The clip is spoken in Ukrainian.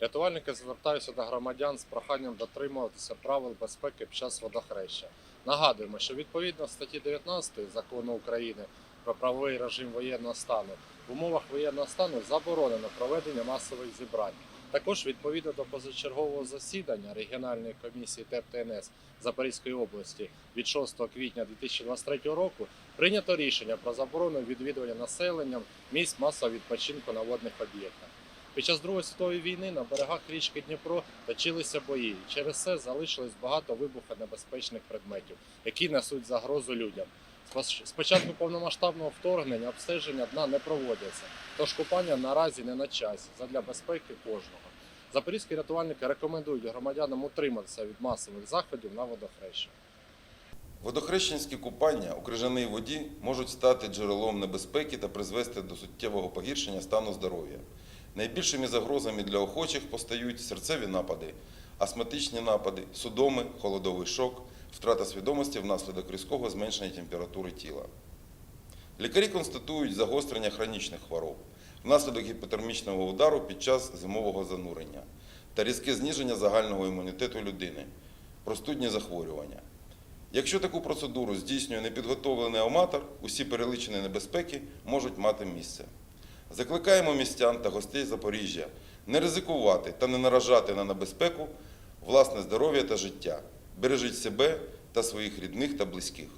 Рятувальники звертаються до громадян з проханням дотримуватися правил безпеки під час водохреща. Нагадуємо, що відповідно статті 19 закону України про правовий режим воєнного стану в умовах воєнного стану заборонено проведення масових зібрань. Також відповідно до позачергового засідання регіональної комісії ТЕП ТНС Запорізької області від 6 квітня 2023 року прийнято рішення про заборону відвідування населенням місць масового відпочинку на водних об'єктах. Під час Другої світової війни на берегах річки Дніпро точилися бої. Через це залишилось багато вибухонебезпечних предметів, які несуть загрозу людям. З початку повномасштабного вторгнення обстеження дна не проводяться, тож купання наразі не на часі задля безпеки кожного. Запорізькі рятувальники рекомендують громадянам утриматися від масових заходів на водохреща. Водохрещенські купання у крижаній воді можуть стати джерелом небезпеки та призвести до суттєвого погіршення стану здоров'я. Найбільшими загрозами для охочих постають серцеві напади, астматичні напади, судоми, холодовий шок, втрата свідомості внаслідок різкого зменшення температури тіла. Лікарі констатують загострення хронічних хвороб внаслідок гіпотермічного удару під час зимового занурення та різке зниження загального імунітету людини, простудні захворювання. Якщо таку процедуру здійснює непідготовлений аматор, усі перелічені небезпеки можуть мати місце. Закликаємо містян та гостей Запоріжжя не ризикувати та не наражати на небезпеку власне здоров'я та життя. Бережіть себе та своїх рідних та близьких.